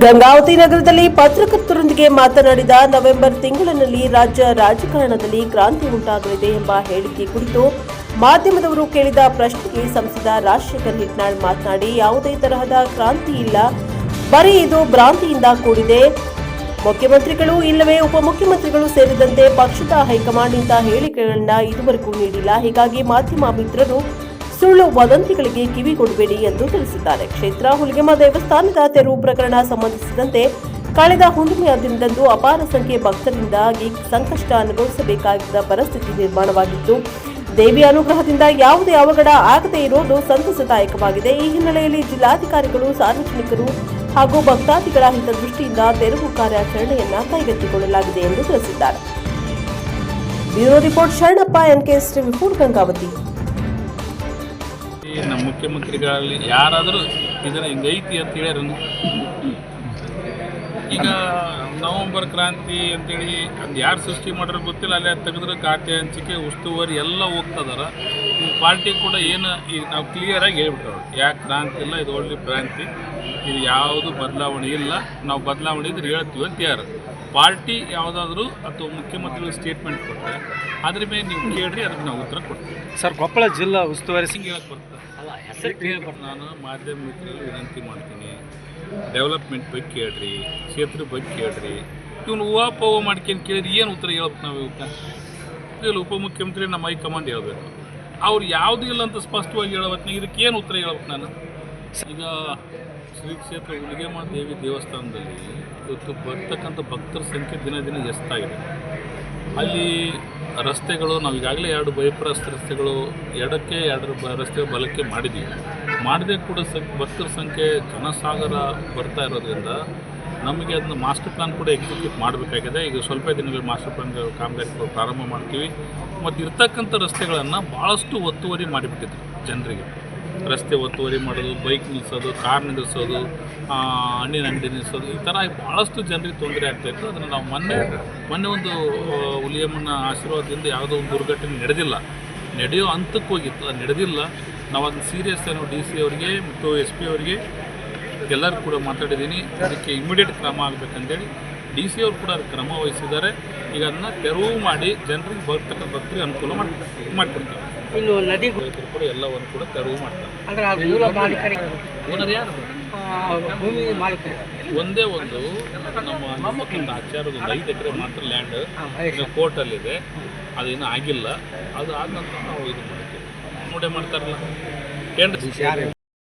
ಗಂಗಾವತಿ ನಗರದಲ್ಲಿ ಪತ್ರಕರ್ತರೊಂದಿಗೆ ಮಾತನಾಡಿದ ನವೆಂಬರ್ ತಿಂಗಳಿನಲ್ಲಿ ರಾಜ್ಯ ರಾಜಕಾರಣದಲ್ಲಿ ಕ್ರಾಂತಿ ಉಂಟಾಗಲಿದೆ ಎಂಬ ಹೇಳಿಕೆ ಕುರಿತು ಮಾಧ್ಯಮದವರು ಕೇಳಿದ ಪ್ರಶ್ನೆಗೆ ಸಂಸದ ರಾಜಶೇಖರ್ ಹಿಟ್ನಾಳ್ ಮಾತನಾಡಿ, ಯಾವುದೇ ತರಹದ ಕ್ರಾಂತಿ ಇಲ್ಲ. ಬರೀ ಇದು ಭ್ರಾಂತಿಯಿಂದ ಕೂಡಿದೆ. ಮುಖ್ಯಮಂತ್ರಿಗಳು ಇಲ್ಲವೇ ಉಪಮುಖ್ಯಮಂತ್ರಿಗಳು ಸೇರಿದಂತೆ ಪಕ್ಷದ ಹೈಕಮಾಂಡ್ ಇಂತಹ ಹೇಳಿಕೆಗಳನ್ನ ಇದುವರೆಗೂ ನೀಡಿಲ್ಲ. ಹೀಗಾಗಿ ಮಾಧ್ಯಮ ಮಿತ್ರರು ಸುಳ್ಳು ವದಂತಿಗಳಿಗೆ ಕಿವಿಗೊಡಬೇಡಿ ಎಂದು ತಿಳಿಸಿದ್ದಾರೆ. ಕ್ಷೇತ್ರ, ಹುಲಿಗೆಮ್ಮ ದೇವಸ್ಥಾನದ ತೆರವು ಪ್ರಕರಣ ಸಂಬಂಧಿಸಿದಂತೆ ಕಳೆದ ಹುಣ್ಣಿಮೆಯ ದಿನದಂದು ಅಪಾರ ಸಂಖ್ಯೆ ಭಕ್ತರಿಂದಾಗಿ ಸಂಕಷ್ಟ ಅನುಭವಿಸಬೇಕಾಗಿದ್ದ ಪರಿಸ್ಥಿತಿ ನಿರ್ಮಾಣವಾಗಿತ್ತು. ದೇವಿ ಅನುಗ್ರಹದಿಂದ ಯಾವುದೇ ಅವಘಡ ಆಗದೇ ಇರೋದು ಸಂತಸದಾಯಕವಾಗಿದೆ. ಈ ಹಿನ್ನೆಲೆಯಲ್ಲಿ ಜಿಲ್ಲಾಧಿಕಾರಿಗಳು, ಸಾರ್ವಜನಿಕರು ಹಾಗೂ ಭಕ್ತಾದಿಗಳ ಹಿತದೃಷ್ಟಿಯಿಂದ ತೆರವು ಕಾರ್ಯಾಚರಣೆಯನ್ನ ಕೈಗೆತ್ತಿಕೊಳ್ಳಲಾಗಿದೆ ಎಂದು ತಿಳಿಸಿದ್ದಾರೆ. Bureau report Sharanappa, NKS Shri Vipul Gangavathi. ಮುಖ್ಯಮಂತ್ರಿಗಳಲ್ಲಿ ಯಾರಾದರೂ ಇದನ್ನು ಹಿಂಗೈತಿ ಅಂತ ಹೇಳ್ಯಾರನು ಈಗ ನವಂಬರ್ ಕ್ರಾಂತಿ ಅಂತೇಳಿ ಅದು ಯಾರು ಸೃಷ್ಟಿ ಮಾಡಿರೋ ಗೊತ್ತಿಲ್ಲ, ಅಲ್ಲೇ ತೆಗೆದ್ರೆ ಖಾತೆ ಹಂಚಿಕೆ, ಉಸ್ತುವಾರಿ ಎಲ್ಲ ಹೋಗ್ತದಾರ. ಈ ಪಾರ್ಟಿ ಕೂಡ ಏನು ಈಗ ನಾವು ಕ್ಲಿಯರಾಗಿ ಹೇಳ್ಬಿಟ್ಟವ್ರು ಯಾಕೆ ಕ್ರಾಂತಿ ಇಲ್ಲ, ಇದು ಒಳ್ಳೆ ಕ್ರಾಂತಿ. ಇದು ಯಾವುದು ಬದಲಾವಣೆ ಇಲ್ಲ. ನಾವು ಬದಲಾವಣೆ ಇದ್ರೆ ಹೇಳ್ತೀವಿ ಅಂತ ಯಾರು. ಪಾರ್ಟಿ ಯಾವುದಾದ್ರೂ ಅಥವಾ ಮುಖ್ಯಮಂತ್ರಿಗಳು ಸ್ಟೇಟ್ಮೆಂಟ್ ಕೊಟ್ಟರೆ ಅದ್ರ ಮೇಲೆ ನೀವು ಕೇಳ್ರಿ ಅದಕ್ಕೆ ನಾವು ಉತ್ತರ ಕೊಡ್ತೀವಿ. ಸರ್ ಕೊಪ್ಪಳ ಜಿಲ್ಲಾ ಉಸ್ತುವಾರಿ ಸಿಂಗ್ ಹೇಳಕ್ ಬರ್ತದೆ. ನಾನು ಮಾಧ್ಯಮ ಮಿತ್ರರಲ್ಲಿ ವಿನಂತಿ ಮಾಡ್ತೀನಿ. ಡೆವಲಪ್ಮೆಂಟ್ ಬಗ್ಗೆ ಕೇಳ್ರಿ ಕ್ಷೇತ್ರ ಬಗ್ಗೆ ಕೇಳ್ರಿ. ಇವನು ಹೂವಾಪವ ಮಾಡ್ಕೊಂಡು ಕೇಳಿದ್ರೆ ಏನು ಉತ್ತರ ಹೇಳ್ಬೇಕು ನಾವು ಇವಕ್ಕೆ ಇಲ್ಲಿ ಉಪಮುಖ್ಯಮಂತ್ರಿ ನಮ್ಮ ಹೈಕಮಾಂಡ್ ಹೇಳ್ಬೇಕು. ಅವ್ರು ಯಾವುದೂ ಇಲ್ಲ ಅಂತ ಸ್ಪಷ್ಟವಾಗಿ ಹೇಳ್ಬೇಕು ಇದಕ್ಕೆ ಏನು ಉತ್ತರ ಹೇಳ್ಬೇಕು ನಾನು? ಈಗ ಶ್ರೀ ಕ್ಷೇತ್ರ ಹುಲಿಗೆಮ್ಮ ದೇವಿ ದೇವಸ್ಥಾನದಲ್ಲಿ ಇವತ್ತು ಬರ್ತಕ್ಕಂಥ ಭಕ್ತರ ಸಂಖ್ಯೆ ದಿನ ದಿನ ಎಷ್ಟಾಗಿದೆ? ಅಲ್ಲಿ ರಸ್ತೆಗಳು, ನಾವು ಈಗಾಗಲೇ ಎರಡು ಬೈಪಾಸ್ ರಸ್ತೆಗಳು, ಎಡಕ್ಕೆ ಎರಡು ಬ ರಸ್ತೆ ಬಲಕ್ಕೆ ಮಾಡಿದ್ದೀವಿ ಮಾಡಿದೆ ಕೂಡ ಸ, ಭಕ್ತರ ಸಂಖ್ಯೆ ಜನಸಾಗರ ಬರ್ತಾ ಇರೋದ್ರಿಂದ ನಮಗೆ ಅದನ್ನ ಮಾಸ್ಟರ್ ಪ್ಲಾನ್ ಕೂಡ ಎಕ್ಸಿಕ್ಯೂಟ್ ಮಾಡಬೇಕಾಗಿದೆ. ಈಗ ಸ್ವಲ್ಪ ದಿನಗಳಲ್ಲಿ ಮಾಸ್ಟರ್ ಪ್ಲಾನ್ ಕಾಮಗಾರಿಗಳು ಪ್ರಾರಂಭ ಮಾಡ್ತೀವಿ. ಮತ್ತು ಇರ್ತಕ್ಕಂಥ ರಸ್ತೆಗಳನ್ನು ಭಾಳಷ್ಟು ಒತ್ತುವರಿ ಮಾಡಿಬಿಟ್ಟಿದ್ರು ಜನರಿಗೆ. ರಸ್ತೆ ಒತ್ತುವರಿ ಮಾಡೋದು ಬೈಕ್ ನಿಲ್ಲಿಸೋದು ಕಾರ್ ನಿಲ್ಲಿಸೋದು ಹಣ್ಣಿನ ಅಂಗಡಿ ನಿಲ್ಲಿಸೋದು, ಈ ಥರ ಭಾಳಷ್ಟು ಜನರಿಗೆ ತೊಂದರೆ ಆಗ್ತಾಯಿತ್ತು ಅದನ್ನು ನಾವು ಮೊನ್ನೆ ಮೊನ್ನೆ ಒಂದು ಹುಲಿಯಮ್ಮನ ಆಶೀರ್ವಾದದಿಂದ ಯಾವುದೋ ಒಂದು ದುರ್ಘಟನೆ ನಡೆದಿಲ್ಲ. ನಡೆಯೋ ಹಂತಕ್ಕೆ ಹೋಗಿತ್ತು. ಅದು ನಡೆದಿಲ್ಲ. ನಾವು ಅದನ್ನು ಸೀರಿಯಸ್ ನಾವು ಡಿ ಸಿ ಅವರಿಗೆ ಮತ್ತು ಎಸ್ ಪಿ ಅವರಿಗೆ ಎಲ್ಲರೂ ಕೂಡ ಮಾತಾಡಿದ್ದೀನಿ. ಅದಕ್ಕೆ ಇಮಿಡಿಯೇಟ್ ಕ್ರಮ ಆಗಬೇಕಂತೇಳಿ ಡಿ ಸಿ ಅವರು ಕೂಡ ಕ್ರಮ ವಹಿಸಿದ್ದಾರೆ. ಈಗ ಅದನ್ನ ತೆರವು ಮಾಡಿ ಜನರಿಗೆ ಬರ್ತಕ್ಕಂಥ ಭಕ್ತರಿಗೆ ಅನುಕೂಲ ಮಾಡಿ ಮಾಡಿಕೊಡ್ತಾರೆ. ಇನ್ನು ನದಿ ರೈತರು ಕೂಡ ಎಲ್ಲವನ್ನು ಕೂಡ ತೆರವು ಮಾಡ್ತಾರೆ. ಒಂದೇ ಒಂದು ನಮ್ಮ ಇಪ್ಪತ್ತೊಂದು ಆಚಾರದ ಒಂದು ಐದು ಎಕರೆ ಮಾತ್ರ ಲ್ಯಾಂಡ್. ಕೋರ್ಟಲ್ಲಿದೆ ಅದೇನು ಆಗಿಲ್ಲ. ಅದು ಆದ ನಂತರ ನಾವು ಇದು ಮಾಡ್ತೀವಿ. ನೋಡೇ ಮಾಡ್ತಾರಲ್ಲ. ಕೇಂದ್ರ